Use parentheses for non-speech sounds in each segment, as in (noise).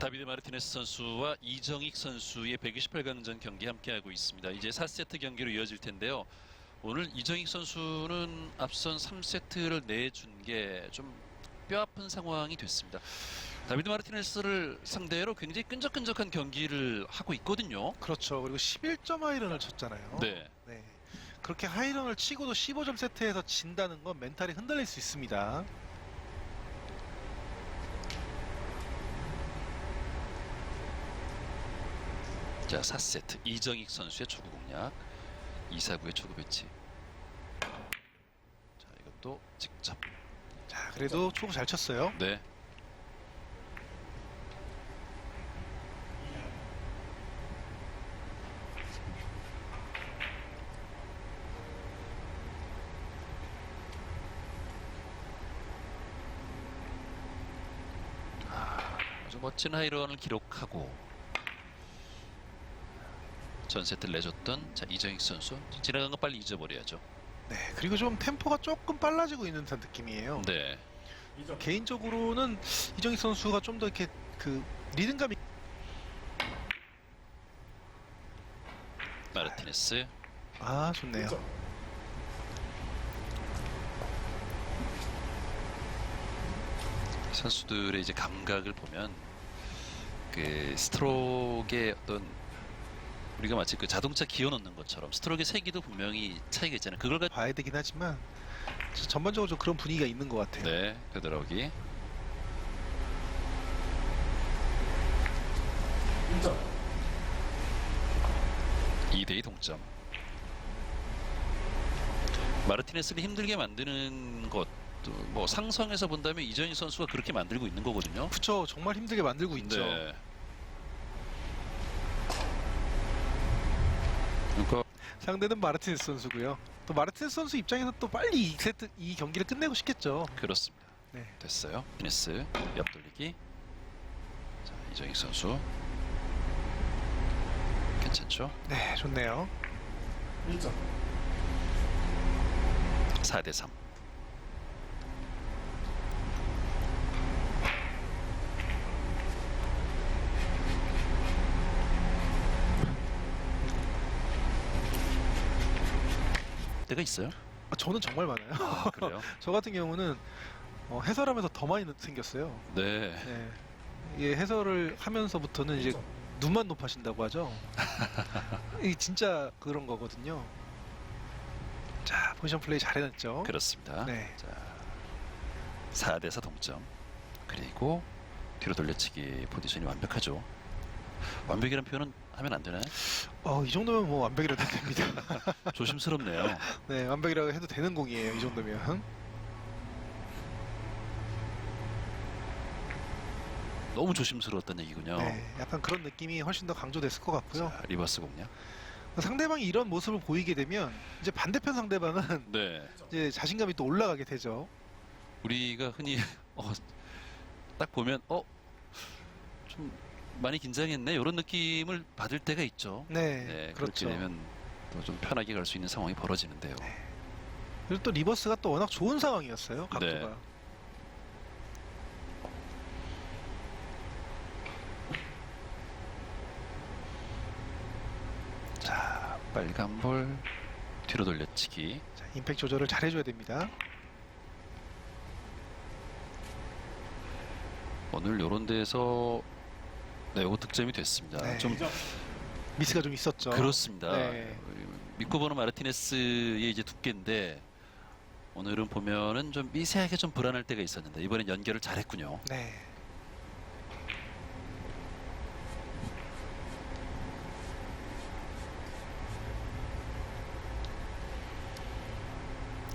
다비드 마르티네스 선수와 이정익 선수의 128강전 경기 함께하고 있습니다. 이제 4세트 경기로 이어질 텐데요. 오늘 이정익 선수는 앞선 3세트를 내준 게 좀 뼈아픈 상황이 됐습니다. 다비드 마르티네스를 상대로 굉장히 끈적끈적한 경기를 하고 있거든요. 그렇죠. 그리고 11점 하이런을 쳤잖아요. 네. 네. 그렇게 하이런을 치고도 15점 세트에서 진다는 건 멘탈이 흔들릴 수 있습니다. 자, 4세트 이정익 선수의 초구 공략, 이사구의 초구 배치. 자, 이것도 직접. 자, 그래도 초구 잘 쳤어요. 네. 아, 아주 멋진 하이런을 기록하고 전 세트를 내줬던 자 이정익 선수 지나간 거 빨리 잊어버려야죠. 네. 그리고 좀 템포가 조금 빨라지고 있는 듯한 느낌이에요. 네. 개인적으로는 이정희 선수가 좀 더 이렇게 그 리듬감이 마르티네스 아 좋네요. 선수들의 이제 감각을 보면 그 스트로크의 어떤 우리가 마치 그 자동차 기어 넣는 것처럼 스트로크의 세기도 분명히 차이가 있잖아요. 그걸 가지고 봐야 되긴 하지만 전반적으로 좀 그런 분위기가 있는 것 같아요. 네, 되돌아오기. 이대이 동점. 마르티네스를 힘들게 만드는 것도 뭐 상성에서 본다면 이전희 선수가 그렇게 만들고 있는 거거든요. 그쵸 정말 힘들게 만들고 있죠. 네. 그러니까 상대는 마르티네스 선수고요. 또 마르티네스 선수 입장에서 또 빨리 이 세트 이 경기를 끝내고 싶겠죠. 그렇습니다. 네. 됐어요. 피네스 옆돌리기. 자, 이정익 선수. 괜찮죠? 네, 좋네요. 4대 3. 때가 있어요? 아, 저는 정말 많아요. 아, 그래요? (laughs) 저 같은 경우는 어, 해설하면서 더 많이 생겼어요. 네. 네. 이게 해설을 하면서부터는 이제 눈만 높아진다고 하죠. (laughs) 이 진짜 그런 거거든요. 자, 포지션 플레이 잘 해냈죠. 그렇습니다. 네. 자, 4대 4 동점. 그리고 뒤로 돌려치기 포지션이 완벽하죠. 완벽이라는 표현은 하면 안 되나요? 어, 이 정도면 뭐 완벽이라도 해도 됩니다. (laughs) 조심스럽네요. (laughs) 네, 완벽이라고 해도 되는 공이에요. 이 정도면. 너무 조심스러웠다는 얘기군요. 네, 약간 그런 느낌이 훨씬 더 강조됐을 것 같고요. 자, 리버스 공략. 상대방이 이런 모습을 보이게 되면 이제 반대편 상대방은 (laughs) 네. 이제 자신감이 또 올라가게 되죠. 우리가 흔히 어, 딱 보면 어 좀 많이 긴장했네 이런 느낌을 받을 때가 있죠. 네, 네, 그렇죠. 그렇게 되면 또 좀 편하게 갈 수 있는 상황이 벌어지는데요. 그리고 또 리버스가 또 워낙 좋은 상황이었어요. 각도가. 네. 자, 빨간 볼 뒤로 돌려치기. 자, 임팩 조절을 잘 해줘야 됩니다. 오늘 요런 데서 네, 요거 득점이 됐습니다. 네. 좀 미스가 좀 있었죠. 그렇습니다. 네. 보는 마르티네스의 이제 두께인데 오늘은 보면은 좀 미세하게 좀 불안할 때가 있었는데 이번엔 연결을 잘했군요. 네.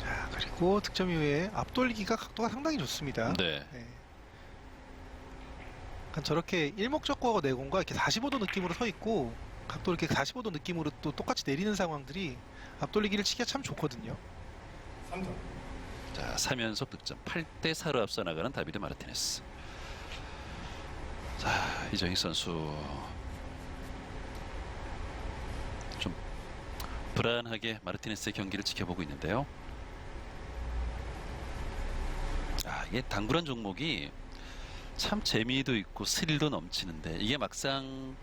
자, 그리고 득점 이후에 앞돌리기가 각도가 상당히 좋습니다. 네. 네. 약간 저렇게 일목적구하고 내공과 이렇게 45도 느낌으로 서 있고 각도 이렇게 45도 느낌으로 또 똑같이 내리는 상황들이 앞돌리기를 치기가 참 좋거든요. 자, 3연속 득점 8대 4로 앞서 나가는 다비드 마르티네스. 자, 이정희 선수 좀 불안하게 마르티네스의 경기를 지켜보고 있는데요. 아, 이게 당구란 종목이 참 재미도 있고 스릴도 넘치는데 이게 막상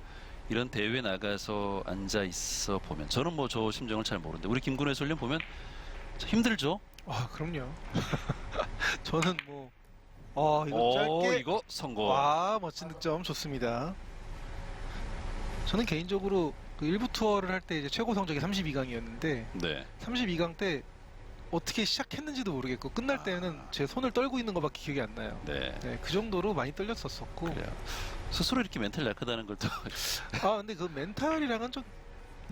이런 대회 나가서 앉아 있어 보면 저는 뭐 저 심정을 잘 모르는데 우리 김근호 해설위원 보면 참 힘들죠. 아 그럼요. (laughs) 저는 뭐 어, 이거 오 짧게 이거 성공. 와 멋진 득점 좋습니다. 저는 개인적으로 그 일부 투어를 할 때 이제 최고 성적이 32강이었는데 네. 32강 때 어떻게 시작했는지도 모르겠고 끝날 때는 제 손을 떨고 있는 것밖에 기억이 안 나요. 네. 네, 그 정도로 많이 떨렸었었고. 그래요. 스스로 이렇게 멘탈 약하다는 걸 또 (laughs) 아 근데 그 멘탈이랑은 좀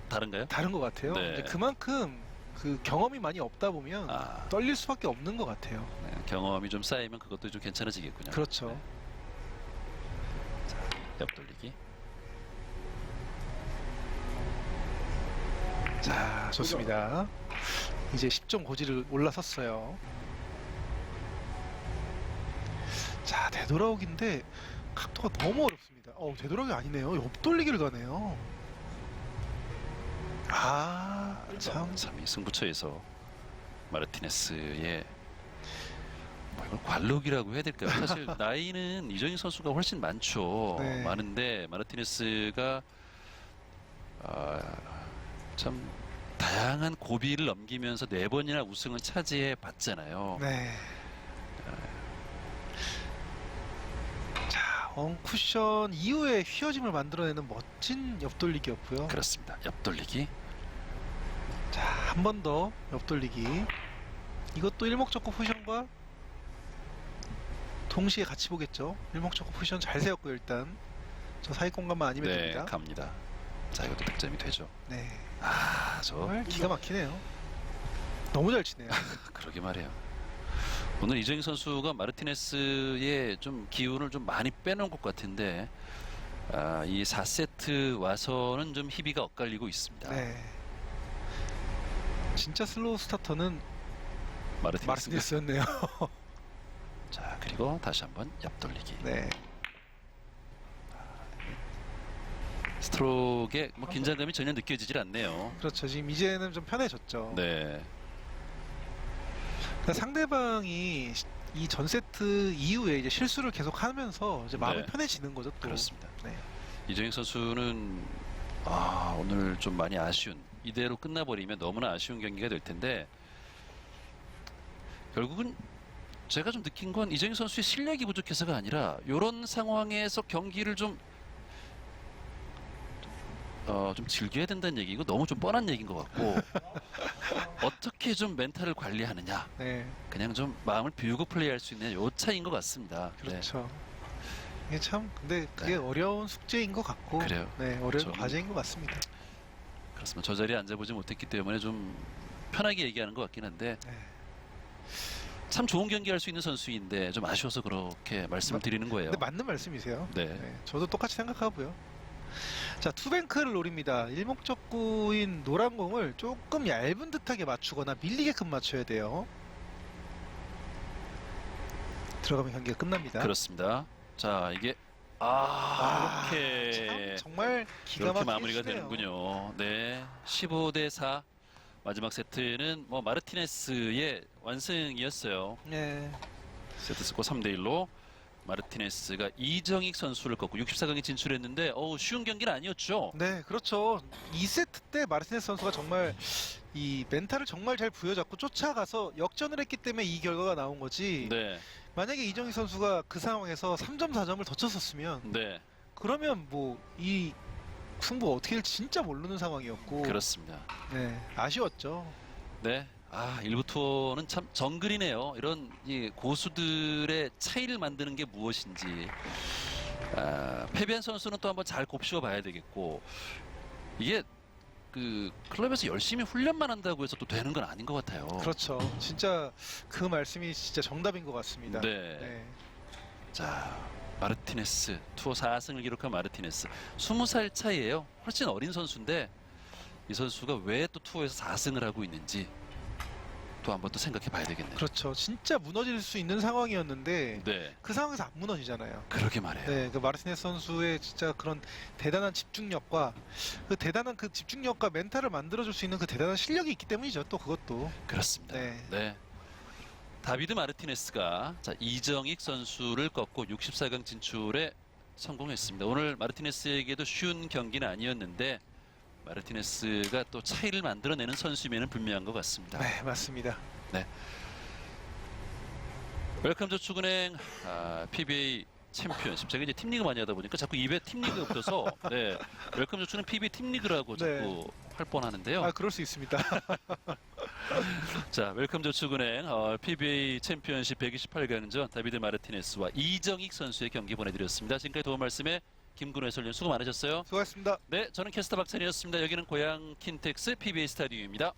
다른가요? 다른 것 같아요. 네. 그만큼 그 경험이 많이 없다 보면 아, 떨릴 수밖에 없는 것 같아요. 네, 경험이 좀 쌓이면 그것도 좀 괜찮아지겠군요. 그렇죠. 네. 옆돌리기. 자, 좋습니다. 이제 10점 고지를 올라섰어요. 자, 되돌아오기인데 각도가 너무 어렵습니다. 어, 되돌아오기 아니네요. 옆돌리기를 가네요. 아, 참. 참이 승부처에서 마르티네스의 뭐 이걸 관록이라고 해야 될까요? 사실 (laughs) 나이는 이정희 선수가 훨씬 많죠. 네. 많은데 마르티네스가 아, 참 다양한 고비를 넘기면서 네 번이나 우승을 차지해 봤잖아요. 네. 자, 원쿠션 이후에 휘어짐을 만들어내는 멋진 옆돌리기였고요. 그렇습니다. 옆돌리기. 자, 한 번 더 옆돌리기. 이것도 일목적고 포지션과 동시에 같이 보겠죠. 일목적고 포지션 잘 세웠고요, 일단. 저 사이 공간만 아니면 네, 됩니다. 갑니다. 자, 이것도 득점이 되죠. 네. 아, 저 정말 기가 막히네요. 너무 잘 치네요. (laughs) 그러게 말이에요. 오늘 이정희 선수가 마르티네스의 좀 기운을 좀 많이 빼놓은 것 같은데 아, 이 4세트 와서는 좀 희비가 엇갈리고 있습니다. 네. 진짜 슬로우 스타터는 마르티네스. 마르티네스였네요. (laughs) 자 그리고 다시 한번 옆돌리기. 네. 스트로크에 뭐 긴장감이 전혀 느껴지질 않네요. 그렇죠. 지금 이제는 좀 편해졌죠. 네, 그러니까 상대방이 이 전 세트 이후에 이제 실수를 계속 하면서 이제 마음이 네. 편해지는 거죠. 또. 그렇습니다. 네. 이정희 선수는 아, 오늘 좀 많이 아쉬운 이대로 끝나버리면 너무나 아쉬운 경기가 될 텐데 결국은 제가 좀 느낀 건 이정희 선수의 실력이 부족해서가 아니라 이런 상황에서 경기를 좀 어, 좀 즐겨야 된다는 얘기고 너무 좀 뻔한 얘기인 것 같고 (laughs) 어떻게 좀 멘탈을 관리하느냐 네. 그냥 좀 마음을 비우고 플레이할 수 있는 요 차이인 것 같습니다. 네. 그렇죠. 이게 참 근데 그게 네. 어려운 숙제인 것 같고 그래요. 네, 어려운 저는- 과제인 것 같습니다. 그렇습니다. 저 자리에 앉아보지 못했기 때문에 좀 편하게 얘기하는 것 같긴 한데 네. 참 좋은 경기 할 수 있는 선수인데 좀 아쉬워서 그렇게 말씀을 마- 드리는 거예요. 근데 맞는 말씀이세요. 네. 네, 저도 똑같이 생각하고요. 자, 투뱅크를 노립니다. 일목적구인 노란 공을 조금 얇은 듯하게 맞추거나 밀리게끔 맞춰야 돼요. 들어가면 경기가 끝납니다. 그렇습니다. 자 이게 아, 아, 이렇게 참 정말 기가 이렇게 막히게 마무리가 치네요. 되는군요. 네, 15 대 4 마지막 세트는 뭐 마르티네스의 완승이었어요. 네. 세트 스코어 3대 1로 마르티네스가 이정익 선수를 꺾고 64강에 진출했는데 어우 쉬운 경기는 아니었죠. 네, 그렇죠. 2세트 때 마르티네스 선수가 정말 이 멘탈을 정말 잘 부여잡고 쫓아가서 역전을 했기 때문에 이 결과가 나온 거지. 네, 만약에 이정희 선수가 그 상황에서 3점, 4점을 더 쳤었으면 네, 그러면 뭐 이 승부 어떻게 될지 진짜 모르는 상황이었고 그렇습니다. 네, 아쉬웠죠. 네. 아, 일부 투어는 참 정글이네요. 이런 이 고수들의 차이를 만드는 게 무엇인지. 아, 패배한 선수는 또 한번 잘 곱씹어 봐야 되겠고. 이게 그 클럽에서 열심히 훈련만 한다고 해서 또 되는 건 아닌 것 같아요. 그렇죠. 진짜 그 말씀이 진짜 정답인 것 같습니다. 네. 네. 자, 마르티네스 투어 4승을 기록한 마르티네스. 20살 차이예요. 훨씬 어린 선수인데 이 선수가 왜 또 투어에서 4승을 하고 있는지 또 한번 또 생각해 봐야 되겠네요. 그렇죠. 진짜 무너질 수 있는 상황이었는데 네. 그 상황에서 안 무너지잖아요. 그러게 말해요. 네, 그 마르티네스 선수의 진짜 그런 대단한 집중력과 그 대단한 그 집중력과 멘탈을 만들어줄 수 있는 그 대단한 실력이 있기 때문이죠. 또 그것도. 그렇습니다. 네. 네. 다비드 마르티네스가 자, 이정익 선수를 꺾고 64강 진출에 성공했습니다. 오늘 마르티네스에게도 쉬운 경기는 아니었는데 마르티네스가 또 차이를 만들어내는 선수임에는 분명한 것 같습니다. 네, 맞습니다. 웰컴 저축은행 아, PBA 챔피언십 제가 이제 팀리그 많이 하다 보니까 자꾸 입에 팀리그가 붙어서 (laughs) 네, 웰컴 저축은 PBA 팀리그라고 네. 자꾸 할 뻔하는데요. 아, 그럴 수 있습니다. (laughs) 자, 웰컴 저축은행 어, PBA 챔피언십 128강전 다비드 마르티네스와 이정익 선수의 경기 보내드렸습니다. 지금까지 도움 말씀에 김근호 해설위원 수고 많으셨어요. 수고하셨습니다. 네, 저는 캐스터 박찬이었습니다. 여기는 고양 킨텍스 PBA 스타디움입니다.